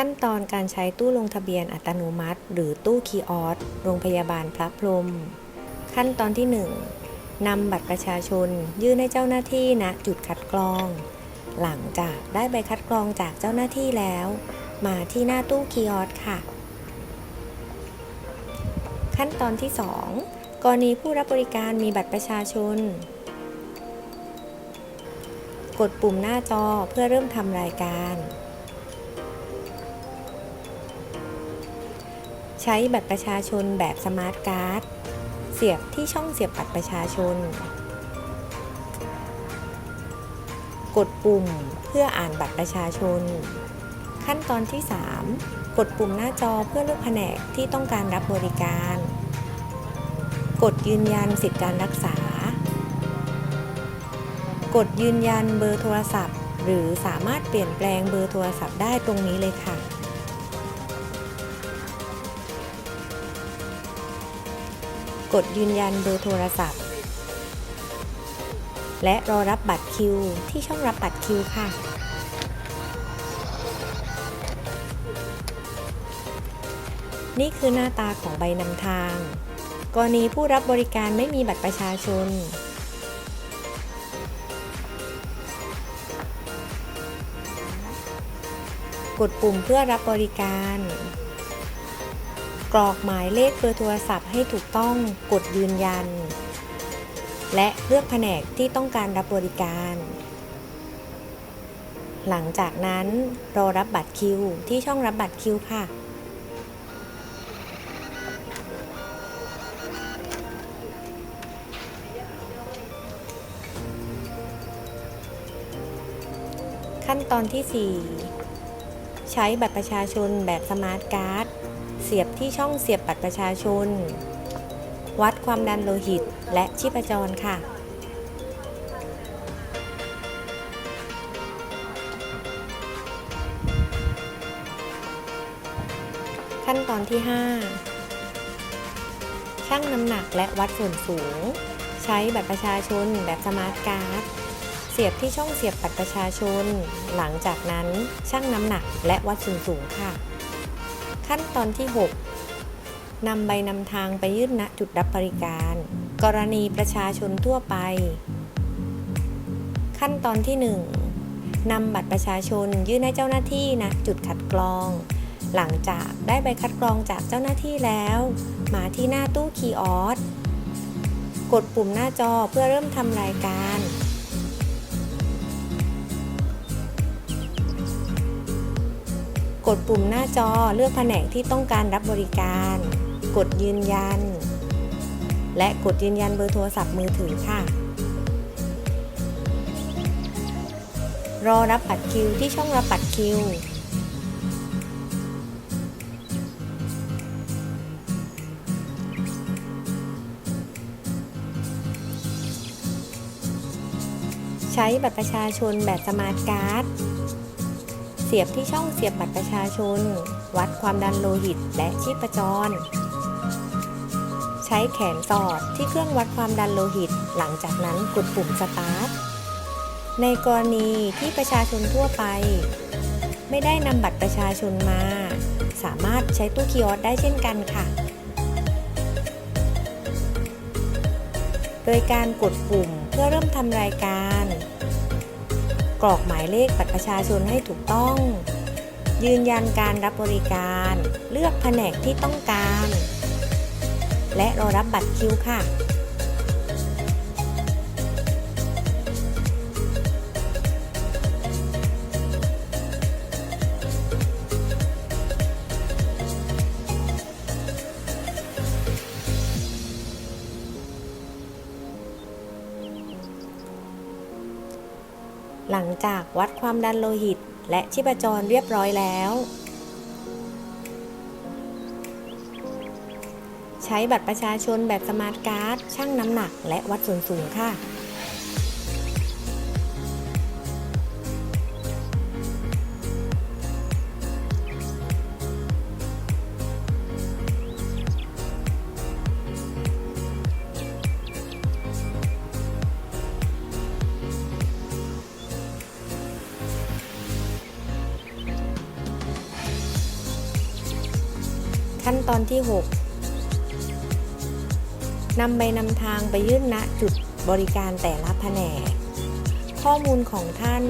ขั้นตอนการใช้ตู้ลงทะเบียนอัตโนมัติ หรือตู้คีออสโรงพยาบาลพระพรหมขั้นตอนที่ 1นำบัตรประชาชน ยื่นให้เจ้าหน้าที่ณจุดคัดกรอง หลังจากได้ใบคัดกรองจากเจ้าหน้าที่แล้ว มาที่หน้าตู้คีออสค่ะ ขั้นตอนที่ 2 กรณีผู้รับบริการมีบัตรประชาชน กดปุ่มหน้าจอเพื่อเริ่มทำรายการ ใช้บัตรประชาชนแบบสมาร์ทการ์ด เสียบที่ช่องเสียบบัตรประชาชน กดปุ่มเพื่ออ่านบัตรประชาชน ขั้นตอนที่ 3 กดปุ่มหน้าจอเพื่อเลือกแผนกที่ต้องการรับบริการ กดยืนยันสิทธิการรักษา กดยืนยันเบอร์โทรศัพท์ หรือสามารถเปลี่ยนแปลงเบอร์โทรศัพท์ได้ตรงนี้เลยค่ะ ดยืนยันเบอร์โทรศัพท์ และรอรับบัตรคิวที่ช่องรับบัตรคิวค่ะนี่คือหน้าตาของใบนำทาง กรณีผู้รับบริการไม่มีบัตรประชาชน กดปุ่มเพื่อรับบริการ กรอกหมายเลขเบอร์โทรศัพท์ให้ถูกต้องกดยืนยัน และเลือกแผนกที่ต้องการรับบริการ หลังจากนั้นรอรับบัตรคิวที่ช่องรับบัตรคิวค่ะขั้นตอนที่ 4 ใช้บัตรประชาชนแบบสมาร์ทการ์ด เสียบที่ช่องเสียบบัตรประชาชน วัดความดันโลหิตและชีพจรค่ะ ขั้นตอนที่ 5 ชั่งน้ำหนักและวัดส่วนสูง ใช้บัตรประชาชนแบบสมาร์ทการ์ดเสียบที่ช่องเสียบบัตรประชาชน หลังจากนั้นชั่งน้ำหนักและวัดส่วนสูงค่ะ ขั้นตอนที่ 6นำใบนำทางไปยื่นณจุดรับบริการ กรณีประชาชนทั่วไป ขั้นตอนที่ 1นำบัตรประชาชนยื่นให้เจ้าหน้าที่ณจุดคัดกรอง หลังจากได้ใบคัดกรองจากเจ้าหน้าที่แล้ว มาที่หน้าตู้คีย์ออสกดปุ่มหน้าจอเพื่อเริ่มทำรายการ กดปุ่มหน้าจอเลือกแผนกที่ต้องการรับบริการ กดยืนยัน และกดยืนยันเบอร์โทรศัพท์มือถือค่ะ รอรับบัตรคิวที่ช่องรับบัตรคิว ใช้บัตรประชาชนแบบสมาร์ทการ์ด เสียบที่ช่องเสียบบัตรประชาชน วัดความดันโลหิตและชีพจร ใช้แขนสอดที่เครื่องวัดความดันโลหิต หลังจากนั้นกดปุ่มสตาร์ท ในกรณีที่ประชาชนทั่วไป ไม่ได้นำบัตรประชาชนมา สามารถใช้ตู้คิออสได้เช่นกันค่ะ โดยการกดปุ่มเพื่อเริ่มทำรายการ กรอกหมายเลขบัตรประชาชนให้ถูกต้อง ยืนยันการรับบริการ เลือกแผนกที่ต้องการ และรอรับบัตรคิวค่ะ หลังจากวัดความดันโลหิตและชีพจรเรียบร้อยแล้ว ใช้บัตรประชาชนแบบสมาร์ทการ์ดชั่งน้ำหนักและวัดส่วนสูงค่ะ ขั้นตอนที่ 6นำใบนำทางไปยื่นณจุดบริการแต่ละแผนก ข้อมูลของท่าน